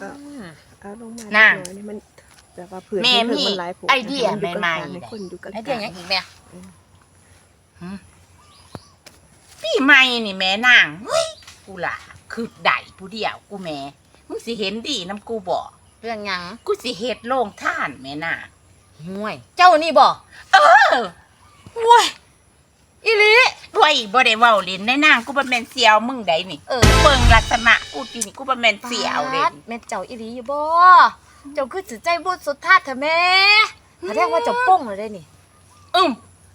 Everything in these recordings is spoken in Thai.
ก็เอาลงมาน่ะหน่อยนี่มันแบบว่าเผื่อแม่ที่มีเพิ่นหลายผไอเดียให้นอยู่ใหม่ๆกลางๆให้คนอยู่กลางๆไอเดียหยังอีกแม่หืมปีใหม่นี่แม่นางเฮ้ยกูล่ะคือได้ผู้เดียวกูแม่มึงสิเห็นดีน้ำกูบ่เรื่องหยังกูสิเฮ็ดโรงท่านแม่นางห่วย เจ้านี่บ่เออโว้ยอีหลีโว้ย บ่ได้เว้าเล่นแน่นางกูบ่แม่นเสียวมึงได้นี่เออเบิ่งลักษณะกูทีนี่กูบ่แม่นเสียวเด้ปาดแม่นเจ้าอีหลีอยู่บ่เจ้าคือสิใจบุญสุดทาสเถอะแม่แสดงว่าเจ้าป้งเลยได้นี่อึ้ม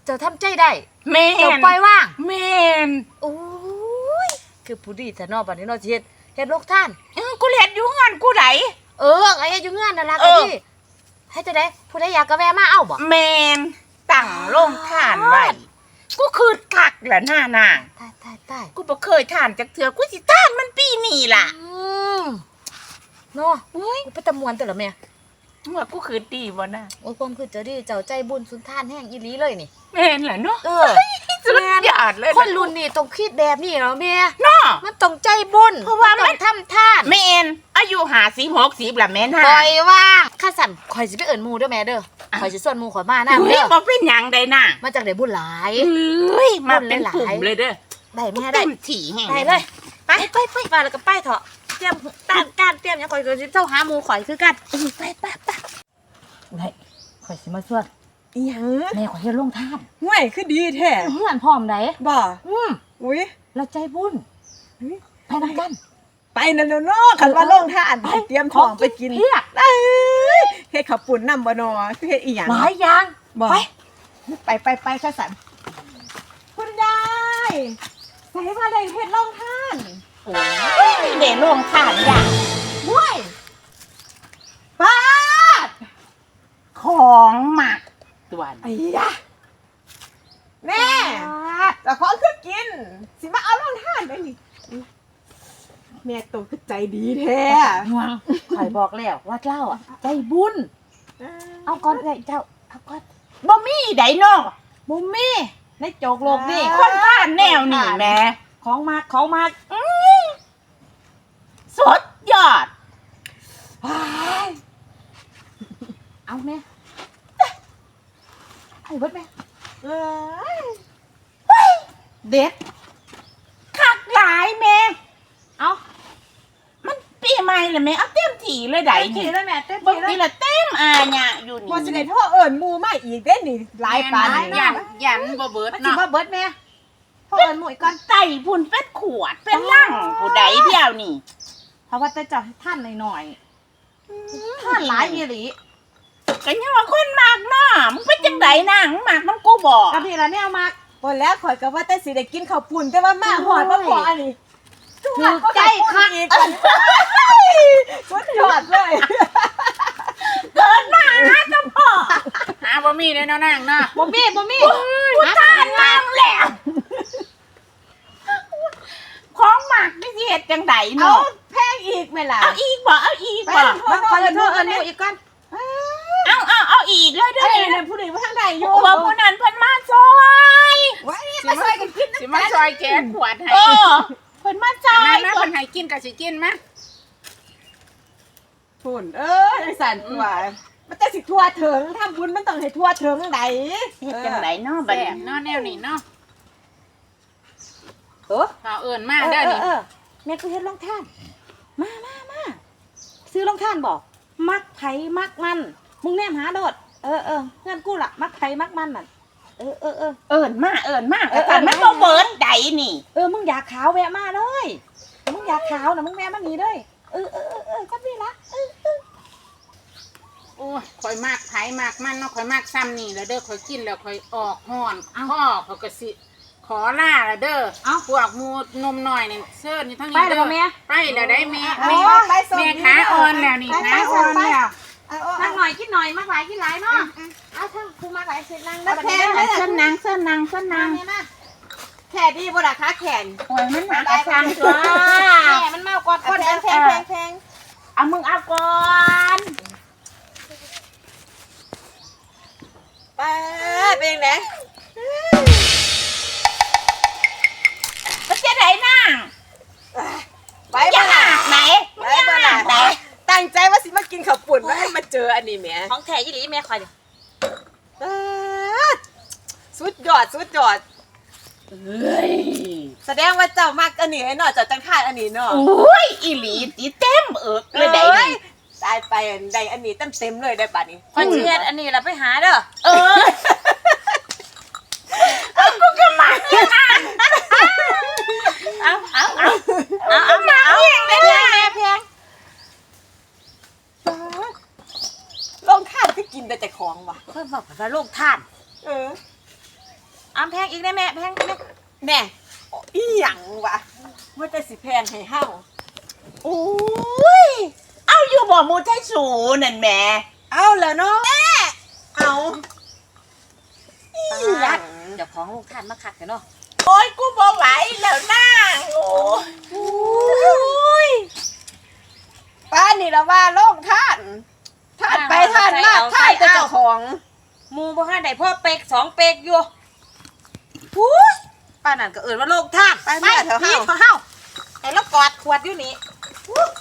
เจ้าทำใจได้แม่เจ้านปล่อยว่างแม่นโอ้ยคือผู้ดีแต่นอกบัดนี้เนาะสิเฮ็ดเฮ็ดโลกท่านเออกูเฮ็ดอยู่เฮือนกูไดเออไอ้อยู่เงื่อนนั่นล่ะเอก็อดีให้จะได้ผู้ใดอยากก็แวะมาเอาบ่แมนตั้งโรงทานไว้ กูคือคักละหน้านางตายตายตายกูบ่เคยทานจักเทื่อกูสิทานมันปีนี้ล่ะอืมเนาะโอ้ยไปตะมวนตัวละแม่ว่ากูคือดีบ่น่ะโอ้ยความคือเจ้าดีเจ้าใจบุญสุนทานแห่งอีหลีเลยนี่ แม่นล่ะเนาะเออ สุดยอดเลยคนรุ่นนี้ต้องคิดแบบนี้เหรอแม่เนาะ มันต้องใจบุญเพราะว่ามัน ต้องทำท่านแม่นอายุ50 60ล่ะแม่น่ะคอยว่าข้าสั่นคอยสิไปเอิ้นหมู่เด้อแม่เด้อ คอยสิส่วนหมู่ข่อยมานํเฮ้ยเด้อบ่เป็นหยังได้น่ะมาจากได้บุญหลาย เฮ้ยมาเป็นหลายกลุ่มเลยเด้อได้แม่ได้ได้ถี่แห่งไปเลยไปไปไปไปแล้วก็ไปเถอะเตรียมต้านการเตรียมหยังข่อยก็สิเจ้าหาหมู่ข่อยคือกันไปไปไปได้ข่อยสิมาส่วนอีหยังแม่ข่อยเฮ็ดลงทานห่วยคือดีแท้เฮือนพร้อมไดบ่อืมอุ้ยแล้วใจบุญไปนำกันไปนั่นแล้วเนาะคันว่าลงท่านเตรียมของไปกินเพียบเอ้ย เฮ็ดข้าวปุ้นนำบ่นอคือเฮ็ดอีหยังหลายอย่างบ่ไปไปไปไปข้าสันคุณยายใส่มาได้เฮ็ดลงท่านโอ้ยได้โรงทานอย่างห้วยป้าดของหมักตัวนี้ไอ้ยะแม่แต่ของคือกิน สิมาเอาลงท่านไปนี่ แม่โตคือใจดีแท้ห่วงข่อยบอกแล้วว่าเจ้าอะใจบุญ เอาก่อนเลยเจ้าเอาก่อนบ่มีไดเนาะบุมมี่ในโจกโลกนี่คนบ้านแนวนี่แหม่ของมากของมากสุดยอดเอาแม่เอาเบิดแม่เอ้ยเด็ดคักหลายแม่เอามัน ปีใหม่เลยแม่เอาเต็มที่เลยไดเต็มนี่ที่แล้วแม่เต็มบางที่แล้วทีละเต็มอาเนี่ยอยู่นี่บ่สิได้โทรเอิ้นหมู่มาอีกเด้นี่หลายปานนี่ยันยันบ่เบิดมันสิเนาะว่าเบิดแม่พ่อเอิญหมุ่ยก่อน ไต่พุ่นเป็นขวดเป็นลังผู้ใดเดียวนี่เพราะว่าแต่เจ้าให้ท่านหน่อยๆท่านหลายอีหลีก็ยังว่าคนมากเนาะมึงเป็นจังไดนางมึงมากน้ำกูบอกกะพี่ละเนี่ยมากบ่แล้วข่อยก็ว่าแต่สิได้กินข้าวปุ้นแต่ว่ามาหอดมาพออันนี้ถูกใจคักอีก สุดยอดเลยเกินมาหาเจ้าพ่อหาบ่มีเลยเนาะนางเนาะบ่มีบ่มีกูทานนางแล้วของหมักไม่สิเฮ็ดจังไดเอาเนาะแพงอีกไหมล่ะเอาอีกบ่เอาอีกไปบ่พ่อมาคอยเอิญพ่อเอิญหมุ่ยอีกก่อนเอาเอาเอาอีกเลยเด้เอ้อยนั่นผู้ใดว่าทางใดอยู่กูว่าผู้นั้นเพิ่นมาซอยไว้มาช่วยกันกินสิมาซอยแกะขวดให้เออเพิ่นมาซออันนั้ยนนะคนให้กินก็สิกินมะ ฝุ่นเออไอ้สันตัวมันจะสิทั่วถึงทำบุญมันต้องให้ทั่วถึงใดเฮ็ดจังไดเนาะบัดแซ่นี้บเนาะแนวนี้เนาะเออเขาเอิ้นมาเออเด้อเอนี่อเออแม่ก็เฮ็ดรองท่านมามามาซื้อรองท่านบอก มักไผมักมันมึงแนมหาโดดเออเออเพื่อนกูล่ะมักไผมักมันน่ะเออเออเออเอิ้นมาเอิ้นมาเออแต่มันเอบ่อเบิดใดนี่ เออมึงอยากขาวแวะมาเลยมึงอยากขาวนะมึงแวะมานี่เลย เออเออเออเออก็พี่ละเออเออโอ้ยข่อยมากไผมากมันเนาะข่อยมากซ้ำนี่แล้วเด้อข่อยกินแล้วข่อยออกห้อนพ่อเขาก็สิ ขอล่าแล้วเด้อเอ้า พวกหมูนมหน่อยนี่เชิญนี่ทั้งไปนี้แล้วเด้อบ่แม่ไปแล้วได้แม่เอาแม่ไปส่งแม่ขาอ่อนแล้วนี่ขาอ่อนแล้วเอาเอามากหน่อยคิดหน่อยมักหลายคิดหลายเนาะเอาทั้งคือมักหลายเสร็จนั่งแล้วแพงอันเส้นนางเส้นนางเส้นนางเนี่ยนะแค่ดีบ่ล่ะคะแขนโอ้ยมันหากระชังตัวแม่มัน ก่อนไปเป็นยังไงมันจะไหนนางไปอย่าบ่ล่ะหักไหนไปบ่ล่ะไหนตั้งงใจว่าสิมากินข้าวปุ่นว่าให้มาเจออันนี้แหมของแท้ยี่หลีแม่คอยดิป๊าดสุดยอดสุดยอด เอ้ยแสดงว่าเจ้ามากอันนี้ให้เนาะเจ้าจังทานอันนี้เนาะโอ้ยอีหลีตีเต็มเอิกเลยได้อ้นี่ ตายไปได้อันนี้เต็มเต็มๆเลยได้บัดนี้คอยเชียดอันนี้เราไปหาเด้อเออเอากูก็มาเอาเอาเอาเอาเอามาเอาแม่แพงแม่แพงป๊าดลองทานก็กินแต่แต่ของว่ะค่อยบอกว่าโลกท่าน เออ อ้ำแพงอีกได้แม่แพงแม่แน่อีหยังวะว่าแต่สิแพงให้เฮาโอ้ยเอาอยู่บ่หมูไทยสูนั่นแหม่เอาแล้วเนาะแม่เอาอีหยังเดี๋ยวของโลกท่านมาขัดกันเนาะโอ้ยกูบ่ไหวแล้วนะโอ้อุ้ยป้านี่ละว่าโลงท่านท่านไปท่านมากท่านแต่เจ้าของ หมูบ่ห้าได้พ่อเป็กสองเป็กอยู่ พูดป้านั่นก็เอิ้นว่าโลกท่านไปแม่เถอะเฮาพี่เถอะเฮาไอ้แล้วกอดขวดอยู่นี่ส